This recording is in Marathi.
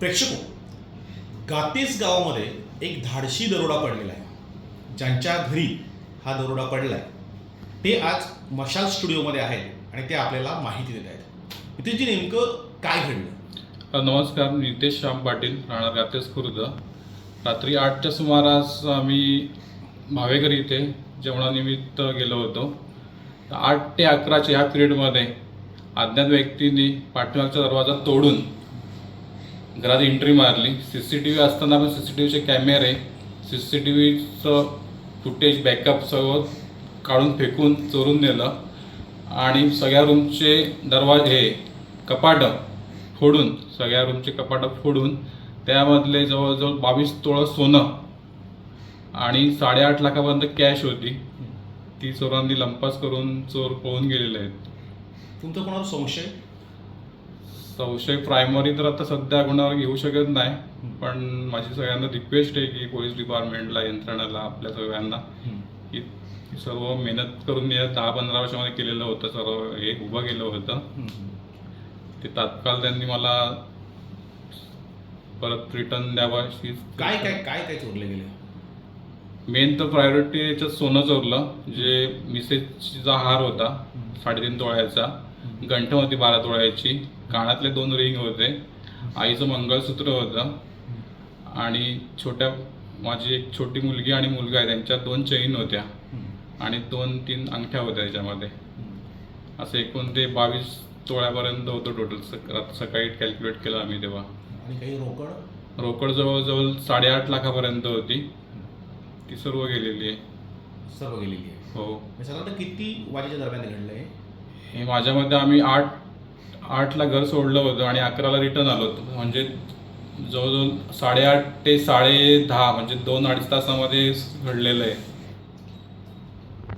प्रेक्षको गातेस गावामध्ये एक धाडशी दरोडा पडलेला आहे. ज्यांच्या घरी हा दरोडा पडला आहे ते आज मशाल स्टुडिओमध्ये आहेत आणि ते आपल्याला माहिती देत आहेत. नितीशजी नेमकं काय घडलं? नमस्कार नितेश श्याम पाटील राहणार गातेस खुर्द. रात्री आठच्या सुमारास आम्ही भावेकर इथे जेवणानिमित्त गेलो होतो. आठ ते अकराच्या ह्या पिरियडमध्ये अज्ञात व्यक्तींनी पाठीमागचा दरवाजा तोडून घरात एंट्री मारली. सी सी टी व्ही असताना पण सी सी टी व्हीचे कॅमेरे सी सी टी व्हीचं फुटेज बॅकअप सर्व काढून फेकून चोरून नेलं. आणि सगळ्या रूमचे दरवाजे हे कपाटं फोडून सगळ्या रूमचे कपाटं फोडून त्यामधले जवळजवळ बावीस तोळं सोनं आणि साडेआठ लाखापर्यंत कॅश होती. ती चोरांनी लंपास करून चोर पळून गेलेले आहेत. तुमचा कोणावर संशय संशय प्रायमरी तर आता सध्या गुन्ह्यावर घेऊ शकत नाही पण माझी सगळ्यांना रिक्वेस्ट आहे की पोलीस डिपार्टमेंटला यंत्रणाला आपल्या सगळ्यांना. की सर्व मेहनत करून या दहा पंधरा वर्षामध्ये केलेलं होतं सर्व हे उभं केलं होतं. ते तात्काळ त्यांनी मला परत रिटर्न द्यावा अशी काय काय काय काय चोरले गेले? मेन तर प्रायोरिटी याच्यात सोनं चोरलं जे मिसेसचा हार होता साडेतीन तोळ्याचा. गंठ होती बारा तोळ्याची कानातले दोन रिंग होते. आईचं मंगळसूत्र होतं. आणि छोट्या माझी एक छोटी मुलगी आणि मुलगा आहे. त्यांच्या दोन चैन होत्या. आणि दोन तीन अंगठ्या होत्या त्याच्यामध्ये. असं एकूण ते बावीस तोळ्यापर्यंत होतं टोटल सक सकाळी कॅल्क्युलेट केलं आम्ही तेव्हा. आणि काही रोकड? रोकड जवळजवळ साडेआठ लाखापर्यंत होती. ती सर्व गेलेली आहे. सर्व गेलेली आहे. हो. म्हणजे साधारणतः किती वाजेच्या दरम्यान घडलंय हे माझ्यामध्ये आम्ही आठ आठला घर सोडलं होतं आणि अकराला रिटर्न आलो होतो. म्हणजे जवळजवळ साडेआठ ते साडे दहा म्हणजे दोन अडीच तासामध्ये घडलेलं आहे.